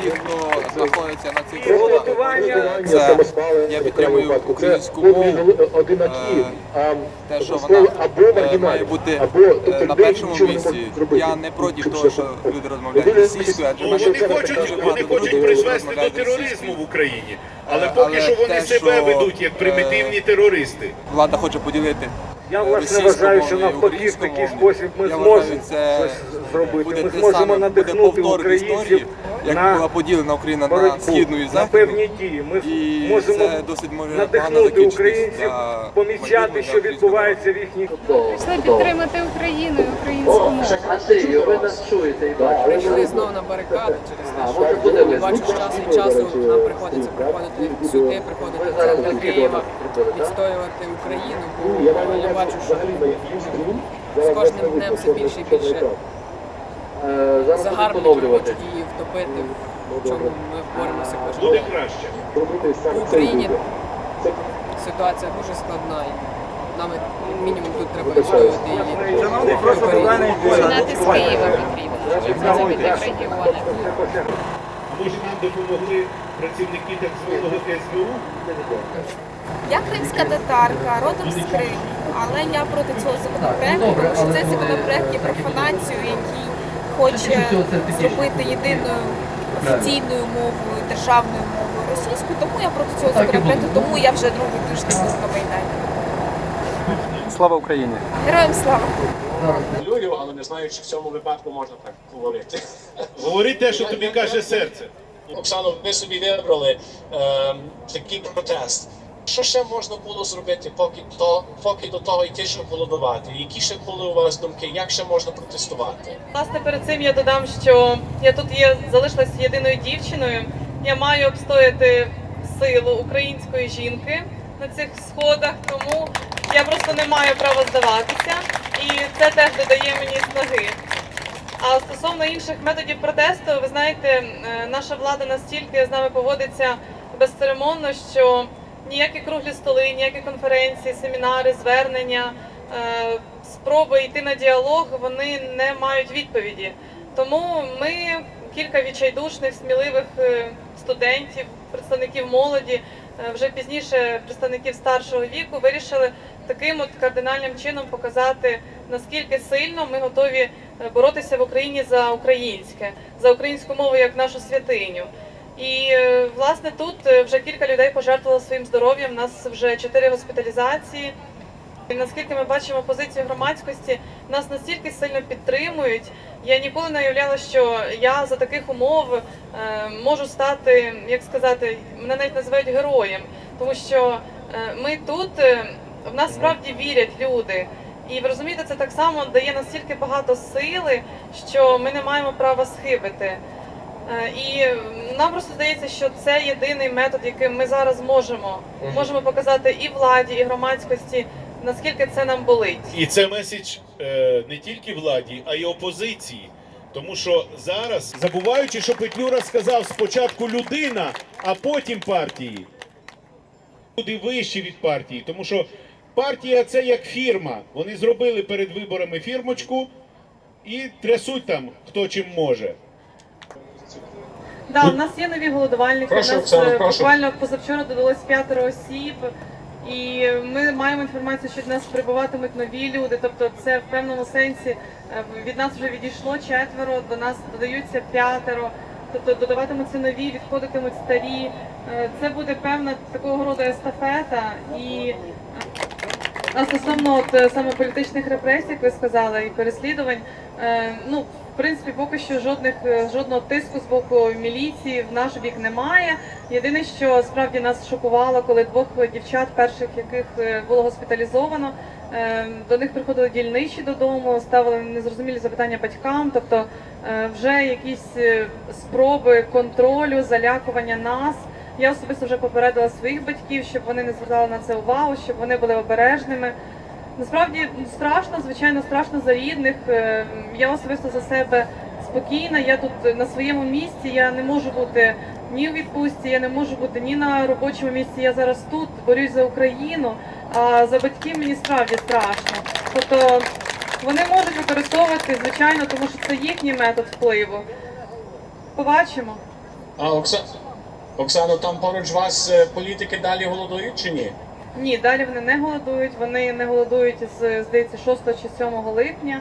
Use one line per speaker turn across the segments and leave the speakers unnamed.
всіх, хто знаходиться на цих
Приготування
Це я підтримую українську мову. Те, що вона е, має бути е,
тобто
на першому місці. Я не проти того,
що-
люди розмовляють російською, адже мене
вони
дуже
хочуть,
багато друзів
до
розмовляють
тероризму в Україні. Але
Е,
поки що вони себе ведуть як
е,
примітивні терористи.
Влада хоче поділити.
Я
е,
власне вважаю, що навпаки в такий спосіб ми зможемо зробити. Ми зможемо надихнути українців
як
на
була поділена Україна на східну і
на певні дії. Ми
І
можемо
це досить може
надихнути українців, помічати, що відбувається в їхній
Прийшли підтримати Україну і українську мову.
Андрію, ви нас чуєте і бачите.
Прийшли знову на барикади через те, що бачу з часу від часу нам приходиться приходити сюди, приходити в центр Києва, відстоювати Україну, бо я бачу, що з кожним днем все більше і більше
Зараз будемо
загарбників
поновлювати.
її втопити, в чому ми боремося кожен
Буде
день.
краще.
В Україні ситуація дуже складна і нам мінімум тут треба відстоювати її.
Шановний,
просто питання
Починати з Києва потрібно, щоб розвити регіони.
А може нам допомогли працівники так званого СБУ?
Я кримська татарка, родом з Криму, але я проти цього законопроекту, тому що цей законопроект є профанацією, який хоче зробити єдиною офіційною мовою, державною мовою російською. Тому я проти цього законопроекту, тому я вже другий тиждень тут на Майдані.
Слава Україні!
Героям слава!
Люблю, але не знаю, чи в цьому випадку можна так говорити.
Говори те, що тобі каже серце.
Оксано, ви собі вибрали ем, такий протест. Що ще можна було зробити, поки то, поки до того йти, щоб голодувати? Які ще були у вас думки? Як ще можна протестувати?
Власне, перед цим я додам, що я тут є залишилася єдиною дівчиною. Я маю обстояти силу української жінки на цих сходах, тому я просто не маю права здаватися, і це теж додає мені снаги. А стосовно інших методів протесту, ви знаєте, е, наша влада настільки з нами поводиться безцеремонно, що ніякі круглі столи, ніякі конференції, семінари, звернення, е, спроби йти на діалог, вони не мають відповіді. Тому ми кілька відчайдушних, сміливих е, студентів, представників молоді, е, вже пізніше представників старшого віку, вирішили таким от кардинальним чином показати, наскільки сильно ми готові боротися в Україні за українське, за українську мову як нашу святиню. І е, власне тут е, вже кілька людей пожертвувало своїм здоров'ям. У нас вже чотири госпіталізації. І наскільки ми бачимо позицію громадськості, нас настільки сильно підтримують. Я ніколи не уявляла, що я за таких умов е, можу стати, як сказати, мене навіть називають героєм, тому що ми тут в нас справді вірять люди. І ви розумієте, це так само дає настільки багато сили, що ми не маємо права схибити. Е, І нам просто здається, що це єдиний метод, яким ми зараз можемо, можемо показати і владі, і громадськості, наскільки це нам болить.
І це меседж е, не тільки владі, а й опозиції. Тому що зараз, забуваючи, що Петлюра сказав спочатку людина, а потім партії. Люди вищі від партії, тому що партія це як фірма. Вони зробили перед виборами фірмочку і трясуть там хто чим може.
Да, у нас є нові голодувальники.
Прошу,
у нас
Оксана,
е,
прошу.
буквально позавчора додалось п'ятеро осіб. І ми маємо інформацію, що до нас прибуватимуть нові люди. Тобто, це в певному сенсі е, від нас вже відійшло четверо, до нас додаються п'ятеро. Тобто додаватимуться нові, відходитимуть старі. Е, Це буде певна такого роду естафета. І а стосовно от, е, саме політичних репресій, як ви сказали, і переслідувань, е, ну в принципі, поки що жодних е, жодного тиску з боку міліції в наш бік немає. Єдине, що справді нас шокувало, коли двох дівчат, перших яких е, було госпіталізовано, е, до них приходили дільничі додому, ставили незрозумілі запитання батькам, тобто е, вже якісь спроби контролю, залякування нас. Я особисто вже попередила своїх батьків, щоб вони не звертали на це увагу, щоб вони були обережними. Насправді страшно, звичайно, страшно за рідних. Е, Я особисто за себе спокійна. Я тут на своєму місці. Я не можу бути ні у відпустці, я не можу бути ні на робочому місці. Я зараз тут борюсь за Україну. А за батьків мені справді страшно. Тобто вони можуть використовувати, звичайно, тому що це їхній метод впливу. Побачимо.
А Окса... Оксано, там поруч вас е, політики далі голодують чи ні?
Ні, далі вони не голодують. Вони не голодують з здається 6 чи 7 липня.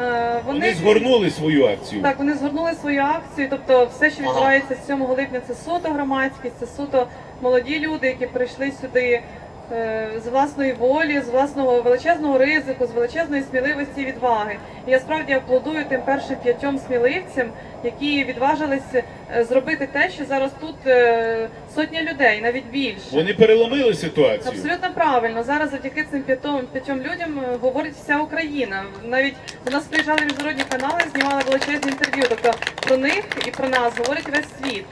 Е,
Вони згорнули свою акцію.
Так, вони згорнули свою акцію. Тобто, все, що
Ага.
відбувається з 7 липня, це суто громадськість, це суто молоді люди, які прийшли сюди з власної волі, з власного величезного ризику, з величезної сміливості і відваги. І я справді аплодую тим першим п'ятьом сміливцям, які відважилися е, зробити те, що зараз тут е, сотні людей, навіть більше.
Вони переломили ситуацію.
Абсолютно правильно. Зараз завдяки цим п'ятьом п'ятьом людям е, говорить вся Україна. Навіть до нас приїжджали міжнародні канали, знімали величезні інтерв'ю. Тобто про них і про нас говорить весь світ.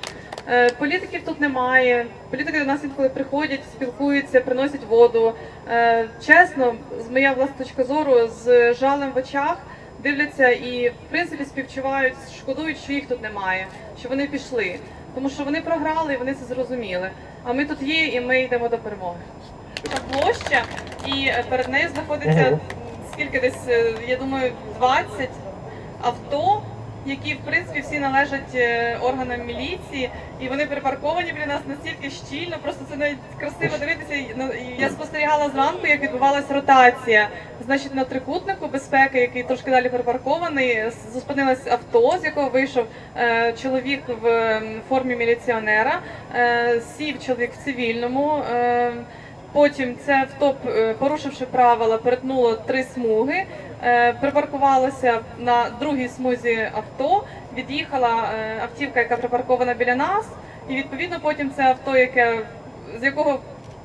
Е, Політиків тут немає. Політики до нас інколи приходять, спілкуються, приносять воду. Е, Чесно, з моя власна точка зору, з жалем в очах дивляться і в принципі співчувають, шкодують, що їх тут немає, що вони пішли. Тому що вони програли і вони це зрозуміли. А ми тут є, і ми йдемо до перемоги. Та площа, і перед нею знаходиться скільки десь, е, я думаю, 20 авто, які в принципі всі належать е, органам міліції, і вони припарковані біля нас настільки щільно. Просто це навіть красиво дивитися. Ну, Я спостерігала зранку, як відбувалася ротація. Значить, на трикутнику безпеки, який трошки далі припаркований, зупинилось авто, з якого вийшов е, чоловік в формі міліціонера, е, сів чоловік в цивільному. Е, Потім це авто, топ, порушивши правила, перетнуло три смуги, е, припаркувалося на другій смузі авто, від'їхала е, автівка, яка припаркована біля нас, і відповідно потім це авто, яке з якого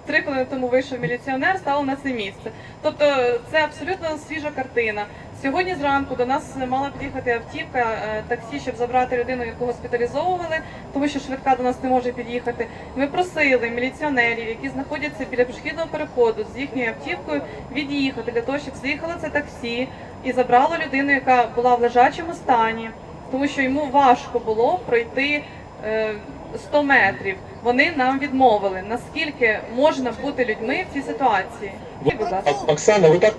три хвилини тому вийшов міліціонер, стало на це місце. Тобто це абсолютно свіжа картина. Сьогодні зранку до нас мала під'їхати автівка е, таксі, щоб забрати людину, яку госпіталізовували, тому що швидка до нас не може під'їхати. Ми просили міліціонерів, які знаходяться біля пішохідного переходу з їхньою автівкою, від'їхати для того, щоб з'їхало це таксі і забрало людину, яка була в лежачому стані, тому що йому важко було пройти. е, 100 метрів вони нам відмовили. Наскільки можна бути людьми в цій ситуації?
Оксана, ви так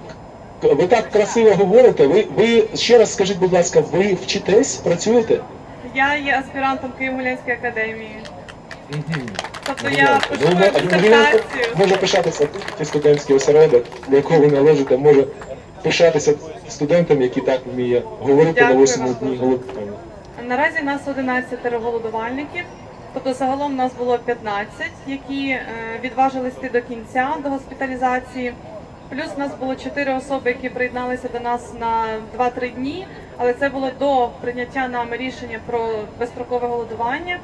ви так красиво говорите. Ви ви ще раз скажіть, будь ласка, ви вчитесь, працюєте?
Я є аспірантом Києво-Могилянської академії. Тобто
Ну,
я пишу дисертацію.
може пишатися ті студентський осередок, до якого ви належите, може пишатися студентам, які так вміє говорити на
Дякую
восьмому дні голодування.
Наразі нас 11 голодувальників. Тобто загалом нас було 15, які е, відважились йти до кінця до госпіталізації. Плюс у нас було 4 особи, які приєдналися до нас на 2-3 дні, але це було до прийняття нами рішення про безстрокове голодування.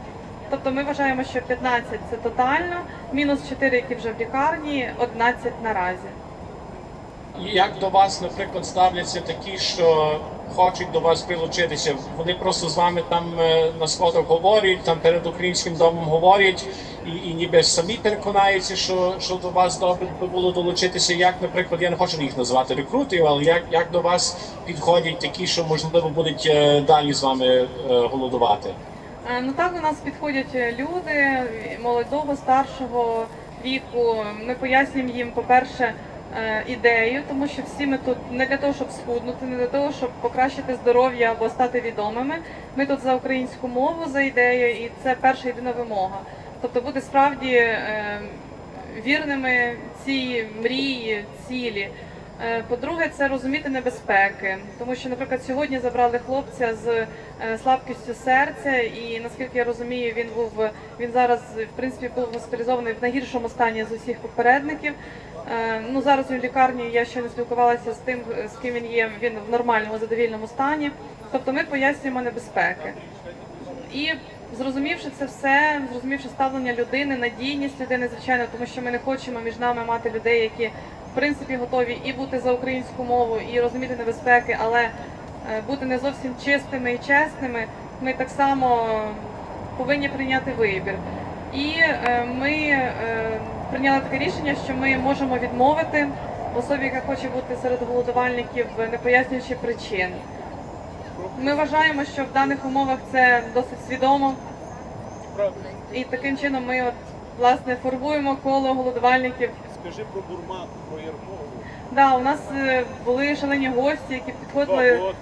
Тобто ми вважаємо, що 15 це тотально, мінус 4, які вже в лікарні, 11 наразі.
Як до вас, наприклад, ставляться такі, що хочуть до вас прилучитися? Вони просто з вами там е, на сходах говорять, там перед українським домом говорять, і, і ніби самі переконаються, що, що до вас добре би було долучитися. Як, наприклад, я не хочу їх називати рекрутів, але як, як до вас підходять такі, що можливо будуть е, далі з вами е, голодувати?
Е, Ну так до нас підходять люди молодого, старшого віку. Ми пояснюємо їм, по-перше, ідею, тому що всі ми тут не для того, щоб схуднути, не для того, щоб покращити здоров'я або стати відомими. Ми тут за українську мову, за ідею, і це перша єдина вимога. Тобто бути справді е, вірними цій мрії, цілі. Е, По-друге, це розуміти небезпеки, тому що, наприклад, сьогодні забрали хлопця з е, слабкістю серця, і наскільки я розумію, він був він зараз в принципі був госпіталізований в найгіршому стані з усіх попередників. Ну зараз він в лікарні. Я ще не спілкувалася з тим, з ким він є. Він в нормальному задовільному стані. Тобто, ми пояснюємо небезпеки. І зрозумівши це все, зрозумівши ставлення людини, надійність людини, звичайно, тому що ми не хочемо між нами мати людей, які в принципі готові і бути за українську мову, і розуміти небезпеки, але е, бути не зовсім чистими і чесними. Ми так само повинні прийняти вибір. І е, ми е, прийняли таке рішення, що ми можемо відмовити особі, яка хоче бути серед голодувальників, не пояснюючи причин. Ми вважаємо, що в даних умовах це досить свідомо. І таким чином ми от, власне формуємо коло голодувальників.
Скажи про Бурма, про Єрмову.
Да, у нас е, були шалені гості, які підходили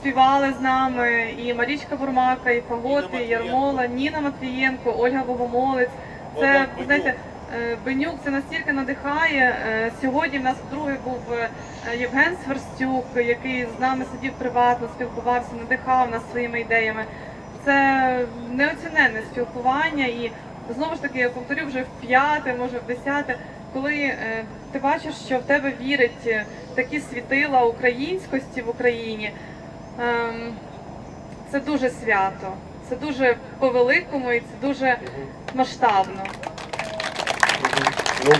співали з нами і Марічка Бурмака, і Фаготи, і Ярмола, Ніна Матвієнко, Ольга Богомолець. Це
Богдан
знаєте, Бенюк це настільки надихає. Е, Сьогодні в нас вдруге був е, Євген Сверстюк, який з нами сидів приватно, спілкувався, надихав нас своїми ідеями. Це неоціненне спілкування, і знову ж таки я повторю вже в п'яте, може в десяте, коли е, ти бачиш, що в тебе вірить е, такі світила українськості в Україні. Ем, це дуже свято, це дуже по-великому і це дуже масштабно.
Ну,